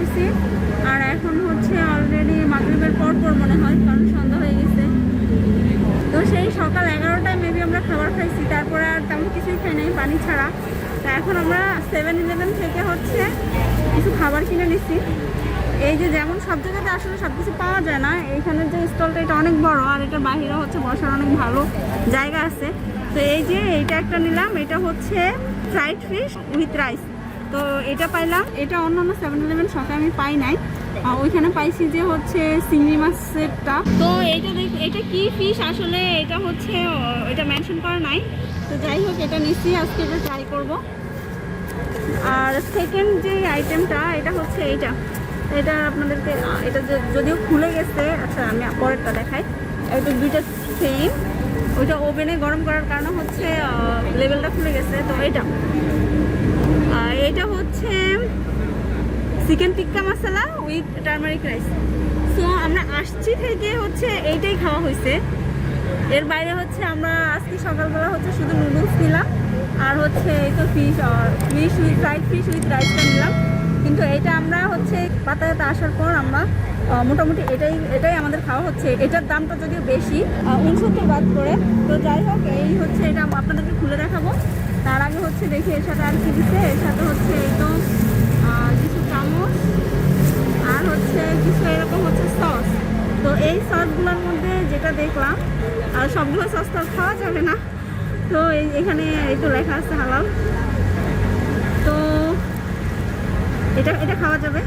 হয়েছি আর এখন হচ্ছে অলরেডি মাগরিবের পর পর মনে হয়, কারণ সন্ধ্যা হয়ে গেছে। তো সেই সকাল এগারোটায় মেবি আমরা খাবার খাইছি, তারপরে আর তেমন কিছুই খাই নাই, পানি ছাড়া। তো এখন আমরা সেভেন ইলেভেন থেকে হচ্ছে কিছু খাবার কিনে নিচ্ছি এই যে যেমন সব জায়গাতে আসলে সব কিছু পাওয়া যায় না, এইখানের যে স্টলটা এটা অনেক বড়, আর এটা বাহিরে হচ্ছে বসার অনেক ভালো জায়গা আছে। তো এই যে এইটা একটা নিলাম, এটা হচ্ছে ফ্রাইড ফিশ উইথ রাইস তো এটা পাইলাম। এটা অন্য অন্য সেভেন ইলেভেন শপে আমি পাই নাই। ওইখানে পাইছি যে হচ্ছে চিংড়ি মাছেরটা তো এইটা দেখ, এটা কি ফিশ আসলে এটা হচ্ছে এটা মেনশন করা নাই। তো যাই হোক, এটা নিশ্চয়ই আজকে এটা ট্রাই করব। আর সেকেন্ড যে আইটেমটা এটা হচ্ছে এইটা। এটা আপনাদেরকে এটা যদিও খুলে গেছে আচ্ছা আমি পরেরটা দেখাই। এটা দুইটা সেম ওইটা ওভেনে গরম করার কারণে হচ্ছে লেভেলটা খুলে গেছে। তো এটা এটা হচ্ছে chicken tikka masala with turmeric rice. So আমরা আসছি থেকে হচ্ছে এইটাই খাওয়া হয়েছে এর বাইরে হচ্ছে আমরা আজকে সকালবেলা হচ্ছে শুধু নুডলস নিলাম, আর হচ্ছে এই তো fish R fish with fried fish with রাইসটা নিলাম। কিন্তু এটা আমরা হচ্ছে পাতায়াতে আসার পর আমরা মোটামুটি এটাই এটাই আমাদের খাওয়া হচ্ছে। এটার দামটা যদিও বেশি উনসত্তর বাদ করে, তো যাই হোক, এই হচ্ছে এটা আপনাদেরকে খুলে দেখাবো। তার আগে হচ্ছে দেখি এর সাথে আর কি দিচ্ছে। এর সাথে হচ্ছে এই তো কিছু চামচ, আর হচ্ছে কিছু এরকম হচ্ছে সস। তো এই সসগুলোর মধ্যে যেটা দেখলাম, আর সবগুলো সস তো খাওয়া যাবে না। তো এই, এখানে এই তো লেখা আছে হালাল। তো এটা এটা খাওয়া যাবে।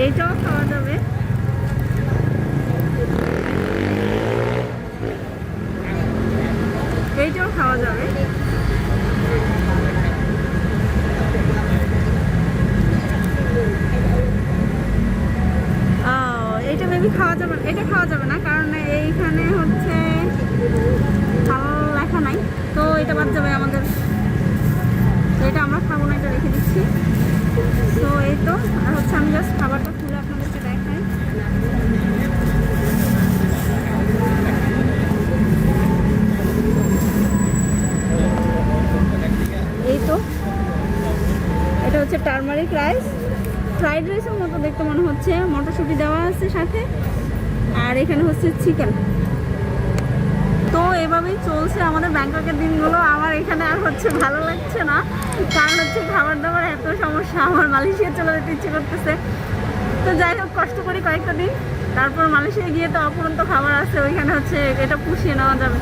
এইটাও খাওয়া যাবে। এইটাও খাওয়া যাবে। এটা মেবি খাওয়া যাবে এটা খাওয়া যাবে না, কারণ এইখানে হচ্ছে হালাল লেখা নাই। তো এটা বাদ যাবে আমাদের। এটা আমরা খাব না, এটা রেখে দিচ্ছি। হচ্ছে টার্মারিক রাইস ফ্রাইড রাইসের মতো দেখতে মনে হচ্ছে। মটরশুঁটি দেওয়া আছে সাথে। আর এখানে হচ্ছে চিকেন তো এভাবেই চলছে আমাদের ব্যাংককের দিনগুলো। আমার এখানে আর হচ্ছে ভালো লাগছে না। কারণ হচ্ছে খাবার দাবার এত সমস্যা। আমার মালয়েশিয়া চলে যেতে ইচ্ছে করতেছে। তো যাই হোক, কষ্ট করি কয়েকটা দিন। তারপর মালয়েশিয়া গিয়ে তো অপরন্ত খাবার আছে। ওইখানে হচ্ছে এটা পুষিয়ে নেওয়া যাবে।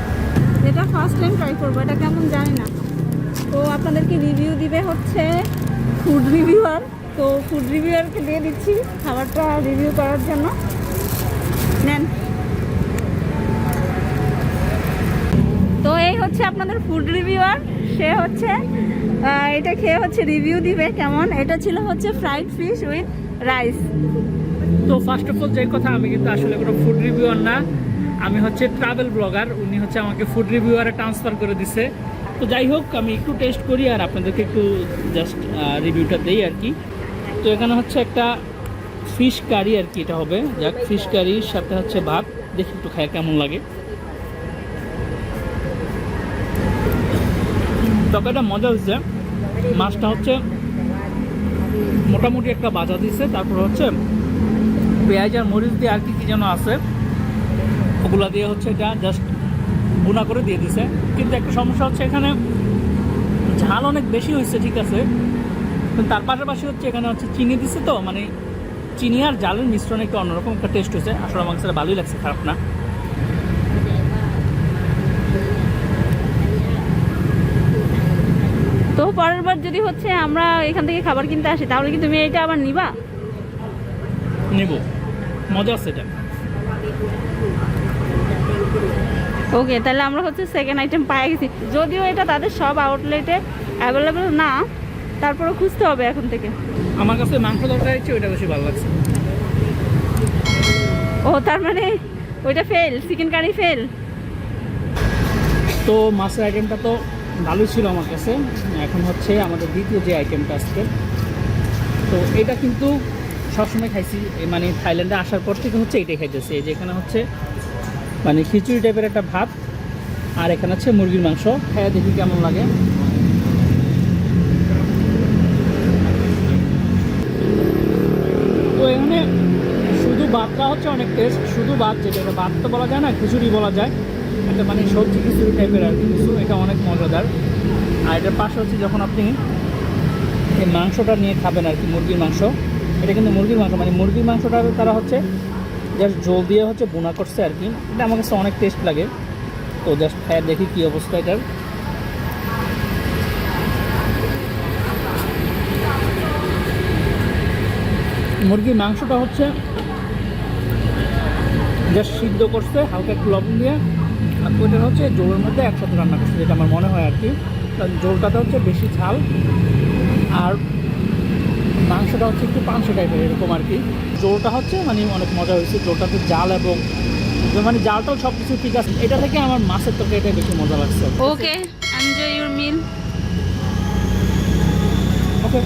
এটা ফার্স্ট টাইম ট্রাই করব। এটা কেমন জানি না। তো আপনাদেরকে রিভিউ দিবে হচ্ছে ফুড রিভিউয়ার তো ফুড রিভিউয়ারকে দিয়ে দিচ্ছি খাবারটা রিভিউ করার জন্য। নেন। তো এই হচ্ছে আপনাদের ফুড রিভিউয়ার সে হচ্ছে এটা খেয়ে হচ্ছে রিভিউ দিবে কেমন? এটা ছিল হচ্ছে ফ্রাইড ফিশ উইথ রাইস তো ফার্স্ট অফ অল যে কথা, আমি কিন্তু আসলে কোনো ফুড রিভিউয়ার না। আমি হচ্ছে ট্রাভেল ব্লগার উনি হচ্ছে আমাকে ফুড রিভিউয়ারে ট্রান্সফার করে দিছে। তো যাই হোক, আমি একটু টেস্ট করি আর আপনাদেরকে একটু জাস্ট রিভিউটা দেই আর কি। তো এখানে হচ্ছে একটা ফিশ কারি আর কি এটা হবে। যাক ফিশ কারির সাথে হচ্ছে ভাত। দেখি একটু খায়, কেমন লাগে। তরকারিটা মজা হচ্ছে মাছটা হচ্ছে মোটামুটি একটা বাজা দিছে। তারপর হচ্ছে পেঁয়াজ আর মরিচ দিয়ে আর কি কি যেন আছে। ওগুলা দিয়ে হচ্ছে এটা জাস্ট গুণা করে দিয়ে দিছে। কিন্তু একটা সমস্যা হচ্ছে এখানে ঝাল অনেক বেশি হয়েছে ঠিক আছে? তার পাশাপাশি হচ্ছে এখানে হচ্ছে চিনি দিছে তো মানে চিনি আর জালের মিশ্রণে একটা অন্যরকম একটা টেস্ট হয়েছে। আসলে আমার কাছে ভালোই লাগছে খারাপ না। তো পরের বার যদি হচ্ছে আমরা এখান থেকে খাবার কিনতে আসি তাহলে কি তুমি এটা আবার নিবা? নেব। মজা আছে এটা। ওকে তাহলে আমরা হচ্ছে সেকেন্ড আইটেম পাই গেছি। যদিও এটা তাদের সব আউটলেটে অ্যাভেলেবেল না তারপরে খুঁজতে হবে এখন থেকে। আমার কাছে মাংস দরকার হচ্ছে ওইটা বেশি ভালো লাগছে। ও তার মানে ওইটা ফেল চিকেন কারি ফেল তো মাছের আইটেমটা তো ভালো ছিল আমার কাছে। এখন হচ্ছে আমাদের দ্বিতীয় যে আইটেমটা আজকে। তো এটা কিন্তু সবসময় খাইছি মানে থাইল্যান্ডে আসার পর থেকে হচ্ছে এটাই খাইতেছি। এই যে এখানে হচ্ছে মানে খিচুড়ি টাইপের একটা ভাত, আর এখানে আছে মুরগির মাংস। হ্যাঁ দেখি কেমন লাগে। তো এখানে শুধু ভাতটা হচ্ছে অনেক টেস্ট শুধু ভাত যেটা ভাত তো বলা যায় না, খিচুড়ি বলা যায়। একটা মানে সবজি খিচুড়ি টাইপের আর কিছু এটা অনেক মজাদার। আর এটার পাশে হচ্ছে যখন আপনি এই মাংসটা নিয়ে খাবেন আর কি, মুরগির মাংস, এটা কিন্তু মুরগির মাংস মানে মুরগির মাংসটা তারা হচ্ছে জাস্ট জল দিয়ে হচ্ছে বোনা করছে আর কি। এটা আমার কাছে অনেক টেস্ট লাগে। তো জাস্ট খায় দেখি কী অবস্থা এটার। মুরগির মাংসটা হচ্ছে জাস্ট সিদ্ধ করছে, হালকা একটু লবণ দিয়ে। আর ওইটা হচ্ছে জোলের মধ্যে একসাথে রান্না করছে, যেটা আমার মনে হয় আর কি। জোলটাতে হচ্ছে বেশি ঝাল। আর মাংসটা হচ্ছে একটু পাংশ টাইপের এরকম আর কি। জোরটা হচ্ছে মানে অনেক মজা হয়েছে। জোরটাতে জাল এবং মানে জালটাও সব কিছু ঠিক আছে। এটা থেকে আমার মাছের তরকারিটাই বেশি মজা লাগছে। Okay enjoy your meal okay